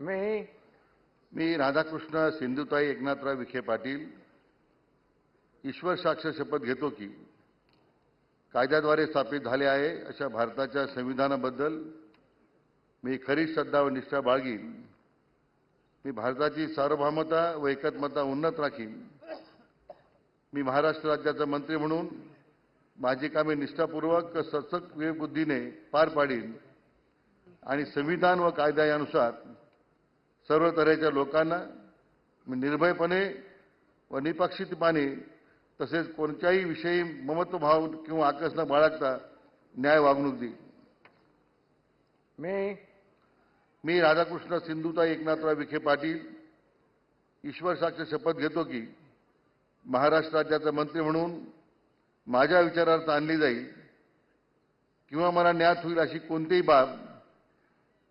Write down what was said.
मी मी राधाकृष्ण सिंधुताई एकनाथराव विखे पाटील ईश्वर साक्ष शपथ घेतो की कायद्याद्वारे स्थापित झाले आहे अशा भारताच्या संविधानाबद्दल मी खरी श्रद्धा व निष्ठा बाळगीन. मी भारताची सार्वभौमता व एकत्मता उन्नत राखीन. मी महाराष्ट्र राज्याचा मंत्री म्हणून माझी कामे निष्ठापूर्वक सचक विवेकबुद्धीने पार पाडीन आणि संविधान व कायदा यानुसार सर्व तऱ्हेच्या लोकांना मी निर्भयपणे व निपक्षितपणे तसेच कोणत्याही विषयी ममत्वभाव किंवा आकस न बाळगता न्याय वागणूक देईन. मी मी राधाकृष्ण सिंधुताई एकनाथराव विखे पाटील ईश्वर साक्ष शपथ घेतो की महाराष्ट्र राज्याचा मंत्री म्हणून माझ्या विचारार्थ आणली जाईल किंवा मला ज्ञात होईल अशी कोणतीही बाब